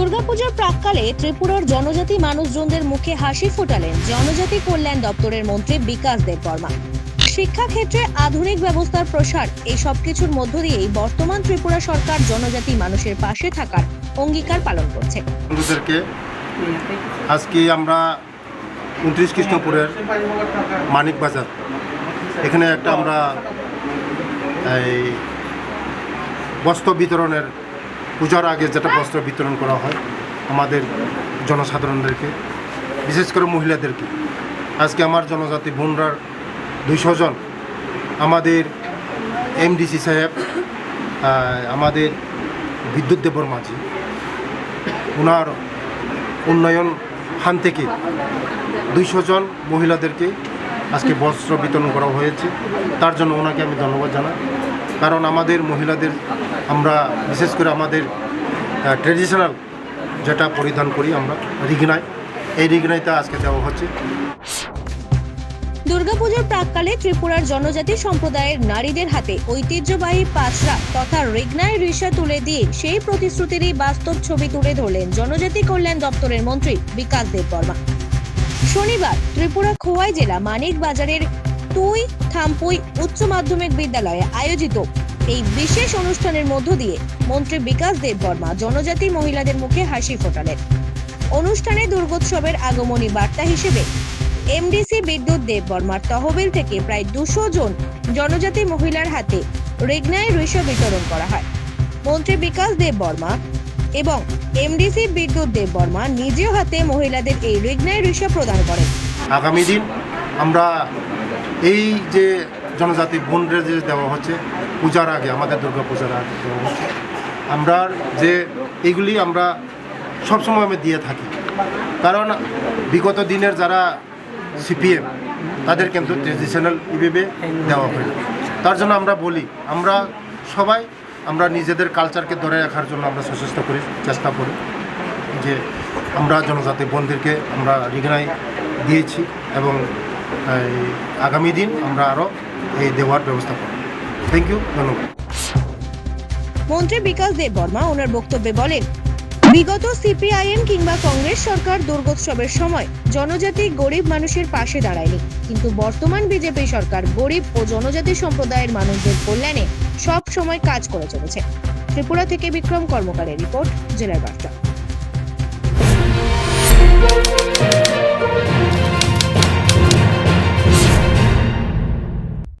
দুর্গাপূজার প্রাককালে ত্রিপুরার জনজাতি মানুষজনদের মুখে হাসি ফোটালেন জনজাতি কল্যাণ দপ্তরের মন্ত্রী বিকাশ দেববর্মা। শিক্ষাক্ষেত্রে আধুনিক ব্যবস্থার প্রসার, এই সব কিছুর মধ্য দিয়েই বর্তমান ত্রিপুরা সরকার জনজাতি মানুষের পাশে থাকার অঙ্গীকার পালন করছে। আজকে আমরা উনত্রিশ কৃষ্ণপুরের মানিক বাজার। এখানে একটা আমরা এই বস্ত্র বিতরণের পূজার আগে যেটা বস্ত্র বিতরণ করা হয় আমাদের জনসাধারণদেরকে, বিশেষ করে মহিলাদেরকে। আজকে আমার জনজাতি বোনরার দুইশো জন, আমাদের এমডিসি সাহেব আমাদের বিদ্যুৎ দেবর মাঝি ওনার উন্নয়ন ফান থেকে দুইশো জন মহিলাদেরকে আজকে বস্ত্র বিতরণ করা হয়েছে। তার জন্য ওনাকে আমি ধন্যবাদ জানাই। কারণ আমাদের মহিলাদের আমরা, বিশেষ করে আমাদের ট্রেডিশনাল যেটা পরিধান করি আমরা রিগনাই এই রিগনাইটা আজকে দেওয়া হচ্ছে। দুর্গাপূজার প্রাককালে ত্রিপুরার জনজাতি সম্প্রদায়ের নারীদের হাতে ঐতিহ্যবাহী পাঁচরা তথা রেগনায় রিসা তুলে দিয়ে সেই প্রতিশ্রুতিরই বাস্তব ছবি তুলে ধরলেন জনজাতি কল্যাণ দপ্তরের মন্ত্রী বিকাশ দেববর্মা শনিবার ত্রিপুরা খোয়াই জেলা মানিক বাজারের তুই থাম্পুই উচ্চ মাধ্যমিক বিদ্যালয়ে আয়োজিত এই বিশেষ অনুষ্ঠানের মধ্য দিয়ে মন্ত্রী বিকাশ দেববর্মা জনজাতি মহিলাদের মুখে হাসি ফোটালেন। অনুষ্ঠানে দুর্গোৎসবের আগমনী বার্তা হিসেবে এমডিসি বিদ্যুৎ দেববর্মার তহবিল থেকে প্রায় দুশো জন জনজাতি মহিলার হাতে রেগনায় ঋষ বিতরণ করা হয়। মন্ত্রী বিকাশ দেববর্মা এবং এমডিসি বিদ্যুৎ দেববর্মা নিজেও হাতে মহিলাদের এই রেগনায় ঋষ প্রদান করেন। আগামী দিন আমরা এই যে জনজাতি বোনদের যে দেওয়া হচ্ছে পূজার আগে, আমাদের দুর্গা পূজার আগে। হচ্ছে আমরা যে এইগুলি আমরা সবসময় আমি দিয়ে থাকি। কারণ বিগত দিনের যারা সিপিএম, তাদের কিন্তু ট্রেডিশনাল ইভাবে দেওয়া হয় তার জন্য আমরা বলি, আমরা সবাই আমরা নিজেদের কালচারকে ধরে রাখার জন্য আমরা সচেষ্ট করি, চেষ্টা করি যে আমরা জনজাতি বন্ধুদেরকে আমরা রিগনাই দিয়েছি এবং আগামী দিন আমরা আরও এই দেওয়ার ব্যবস্থা করব। থ্যাংক ইউ ধন্যবাদ মন্ত্রী বিকাশ দেববর্মা ওনার বক্তব্যে বলেন, বিগত সিপিআইএম কিংবা কংগ্রেস সরকার দুর্গোৎসবের সময় জনজাতি গরিব মানুষের পাশে দাঁড়ায়নি। কিন্তু বর্তমান বিজেপি সরকার গরিব ও জনজাতি সম্প্রদায়ের মানুষদের কল্যাণে সব সময় কাজ করে চলেছে। ত্রিপুরা থেকে বিক্রম কর্মকারের রিপোর্ট, জেলার বার্তা।